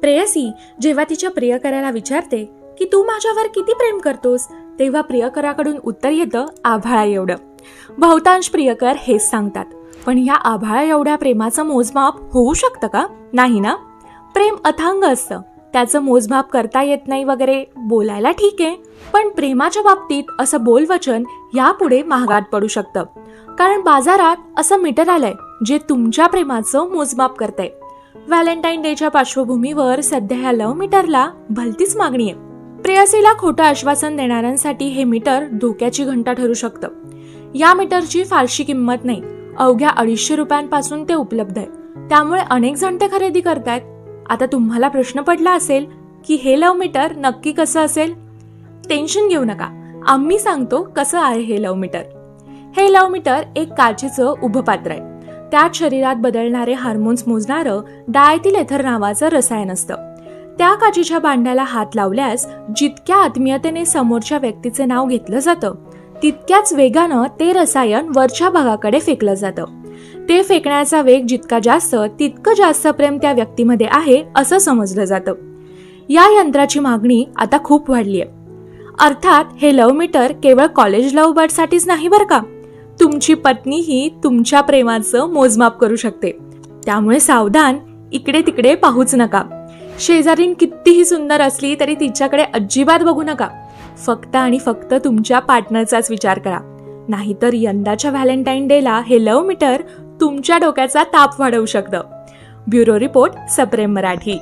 प्रेयसी जेव्हा तिच्या प्रियकराला विचारते की तू माझ्यावर किती प्रेम करतोस? तेव्हा प्रियकराकडून उत्तर येतं आभाळा एवढं. बहुतांश प्रियकर हेच सांगतात पण ह्या आभाळा एवढ्या प्रेमाचं मोजमाप होऊ शकतं का? नाही ना? प्रेम अथांग असतं. त्याचं मोजमाप करता येत नाही वगैरे बोलायला ठीक आहे पण प्रेमाच्या बाबतीत असं बोलवचन यापुढे महागात पडू शकतं. कारण बाजारात असं मीटर आलंय जे तुमच्या प्रेमाचं मोजमाप करतंय. व्हॅलेंटाईन डेच्या पार्श्वभूमीवर सध्या ह्या लव्ह मीटरला भलतीच मागणी आहे. प्रेयसीला खोटं आश्वासन देणाऱ्यांसाठी हे मीटर धोक्याची घंटा ठरू शकतं. या मीटरची फारशी किंमत नाही. अवघ्या अडीचशे रुपयांपासून ते उपलब्ध आहे. त्यामुळे अनेक जण ते खरेदी करतायत. आता तुम्हाला प्रश्न पडला असेल की हे लव्ह मीटर नक्की कसं असेल? टेन्शन घेऊ नका. आम्ही सांगतो कसं आहे हे लव्ह मीटर. हे लव्ह मीटर एक काचेचं उभं पात्र आहे. त्यात शरीरात बदलणारे हार्मोन्स मोजणारं डायथिल एथर नावाचं रसायन असतं. त्या काचेच्या भांड्याला हात लावल्यास जितक्या आत्मीयतेने समोरच्या व्यक्तीचे नाव घेतलं जातं तितक्याच वेगानं ते रसायन वरच्या भागाकडे फेकलं जातं. ते फेकण्याचा वेग जितका जास्त तितकं जास्त प्रेम त्या व्यक्तीमध्ये आहे असं समजलं जातं. या यंत्राची मागणी आता खूप वाढली आहे अर्थात हे लव्ह मीटर केवळ कॉलेज लव्ह बर्डसाठीच नाही बरं का? तुमची पत्नीही तुमच्या प्रेमाचं मोजमाप करू शकते. त्यामुळे सावधान इकडे तिकडे पाहूच नका. शेजारीन कितीही सुंदर असली तरी तिच्याकडे अजिबात बघू नका. फक्त आणि फक्त तुमच्या पार्टनरचाच विचार करा. नाहीतर यंदाच्या व्हॅलेंटाईन डेला हे लव्ह मीटर तुमच्या डोक्याचा ताप वाढवू शकतं. ब्युरो रिपोर्ट सप्रेम मराठी.